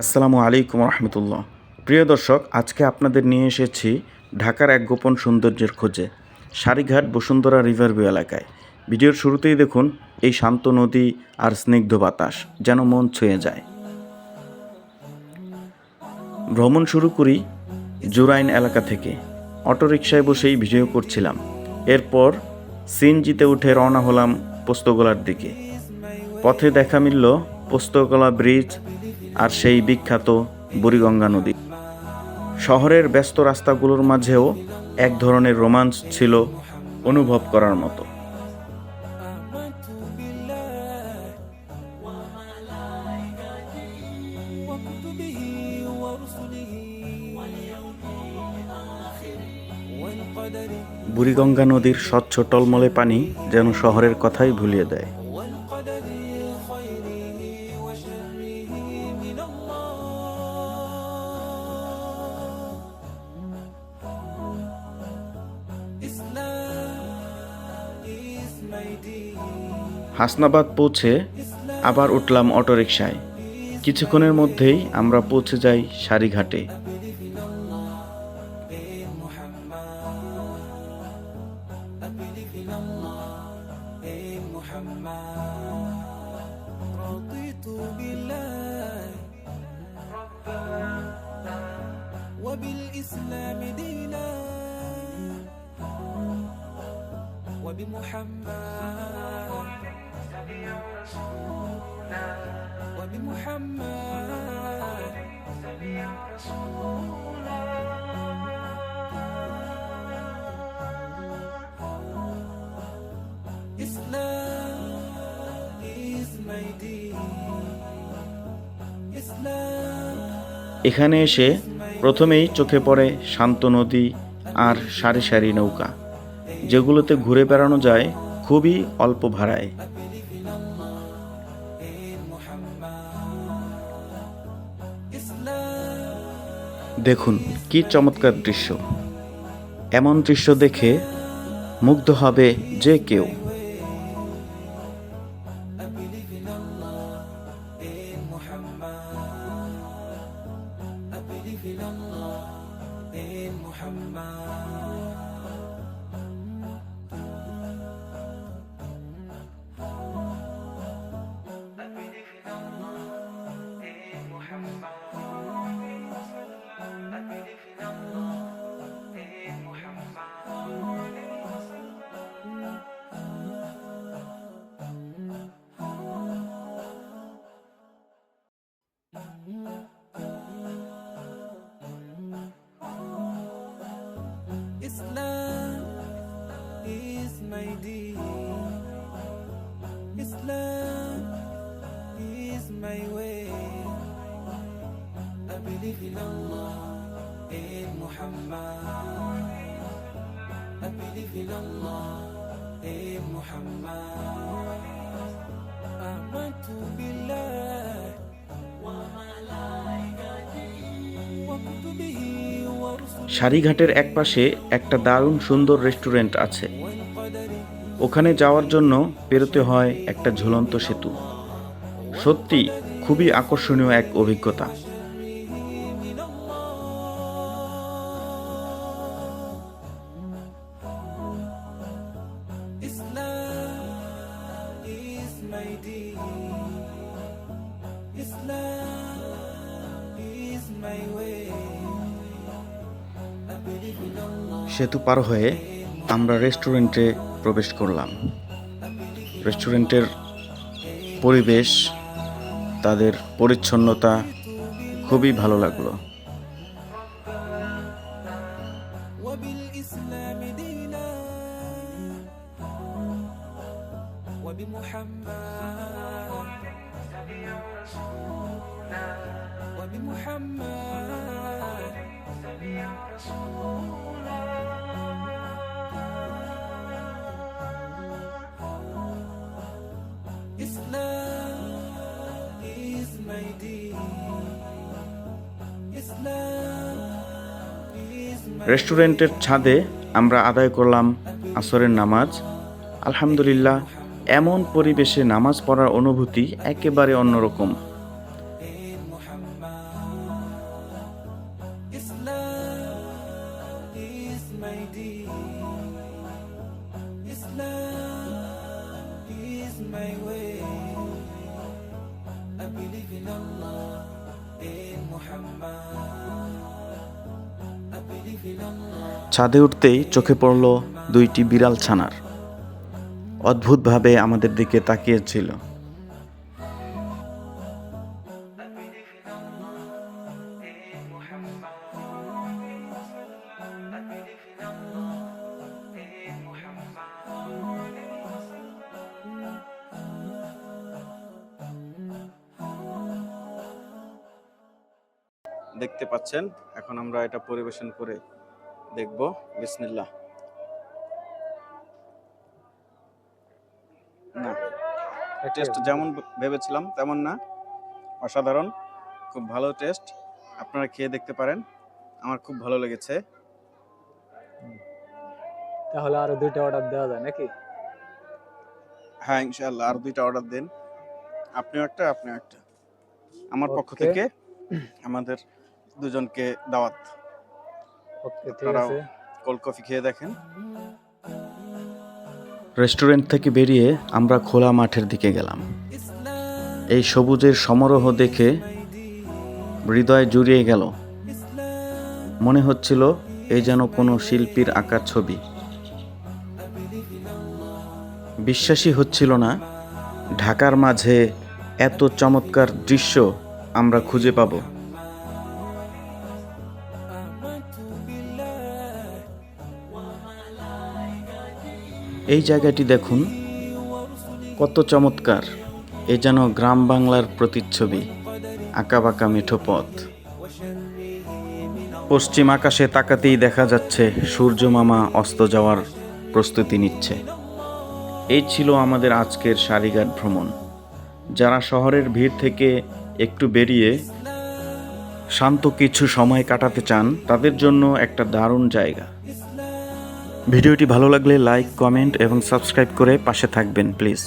আসসালামু আলাইকুম রহমতুল্লাহ। প্রিয় দর্শক, আজকে আপনাদের নিয়ে এসেছি ঢাকার এক গোপন সৌন্দর্যের খোঁজে, সারিঘাট বসুন্ধরা রিভারভিউ এলাকায়। ভিডিওর শুরুতেই দেখুন, এই শান্ত নদী আর স্নিগ্ধ বাতাস যেন মন ছুঁয়ে যায়। ভ্রমণ শুরু করি জুরাইন এলাকা থেকে। অটোরিকশায় বসেই ভিডিও করছিলাম। এরপর সিএনজিতে উঠে রওনা হলাম পোস্তগোলার দিকে। পথে দেখা মিলল পোস্তগোলা ব্রিজ আর সেই বিখ্যাত বুড়িগঙ্গা নদী। শহরের ব্যস্ত রাস্তাগুলোর মাঝেও এক ধরনের রোমাঞ্চ ছিল অনুভব করার মতো। বুড়িগঙ্গা নদীর স্বচ্ছ টলমলে পানি যেন শহরের কথাই ভুলিয়ে দেয়। হাসনাবাদ পৌঁছে আবার উঠলাম অটোরিকশায় কিছুক্ষণের মধ্যেই আমরা পৌঁছে যাই সারিঘাটে رضيت بالله ربا وبالإسلام دينا وبمحمد وبمحمد Islam is my deen. Islam এখানে এসে প্রথমেই চোখে পড়ে শান্ত নদী আর সারি সারি নৌকা যেগুলোতে ঘুরে বেড়ানো যায়, খুবই অল্প ভাড়ায়। দেখুন, কি চমৎকার দৃশ্য। এমন দৃশ্য দেখে মুগ্ধ হবে যে কেউ। Islam is my deen. Islam is my way. I believe in Allah, in Muhammad. I believe in Allah, in Muhammad. I want to be loved. সারিঘাটের এক পাশে একটা দারুণ সুন্দর রেস্টুরেন্ট আছে। ওখানে যাওয়ার জন্য পেরোতে হয় একটা ঝুলন্ত সেতু। সত্যি খুবই আকর্ষণীয় এক অভিজ্ঞতা। My way. সেতু পার হয়ে আমরা রেস্টুরেন্টে প্রবেশ করলাম রেস্টুরেন্টের পরিবেশ তাদের পরিচ্ছন্নতা খুবই ভালো লাগলো وبالإسلام دينا وبمحمد وبمحمد রেস্টুরেন্টের ছাদে আমরা আদায় করলাম আসরের নামাজ। আলহামদুলিল্লাহ, এমন পরিবেশে নামাজ পড়ার অনুভূতি একেবারে অন্যরকম। My way. I believe in Allah, in Muhammad. I believe in Allah. ছাদে উঠতেই চোখে পড়ল দুইটি বিড়াল ছানার অদ্ভুতভাবে আমাদের দিকে তাকিয়েছিল দেখতে পাচ্ছেন। এখন আমরা এটা পরিবেশন করে দেখব। বিসমিল্লাহ। না টেস্ট যেমন ভেবেছিলাম তেমন না। অসাধারণ খুব ভালো টেস্ট আপনারা খেয়ে দেখতে পারেন। আমার খুব ভালো লেগেছে। তাহলে আরও দুইটা অর্ডার দেওয়া যায় নাকি? হ্যাঁ ইনশাআল্লাহ আর দুইটা অর্ডার দেন। আপনিও একটা আপনিও একটা। আমার পক্ষ থেকে আমাদের দুজনকে দাওয়াত। আপনারাও কোল্ড কফি খেয়ে দেখেন। রেস্টুরেন্ট থেকে বেরিয়ে আমরা খোলা মাঠের দিকে গেলাম। এই সবুজের সমারোহ দেখে হৃদয় জুড়িয়ে গেল। মনে হচ্ছিল এই যেন কোনো শিল্পীর আঁকা ছবি। বিশ্বাসই হচ্ছিল না ঢাকার মাঝে এত চমৎকার দৃশ্য আমরা খুঁজে পাবো। এই জায়গাটি দেখুন। কত চমৎকার। এ যেন গ্রাম বাংলার প্রতিচ্ছবি। আঁকাবাঁকা মিঠো পথ। পশ্চিম আকাশে তাকাতেই দেখা যাচ্ছে সূর্য মামা অস্ত যাওয়ার প্রস্তুতি নিচ্ছে। এই ছিল আমাদের আজকের সারিঘাট ভ্রমণ। যারা শহরের ভিড় থেকে একটু বেরিয়ে শান্ত কিছু সময় কাটাতে চান, তাদের জন্য একটা দারুণ জায়গা। ভিডিওটি ভালো লাগলে লাইক কমেন্ট এবং সাবস্ক্রাইব করে পাশে থাকবেন প্লিজ।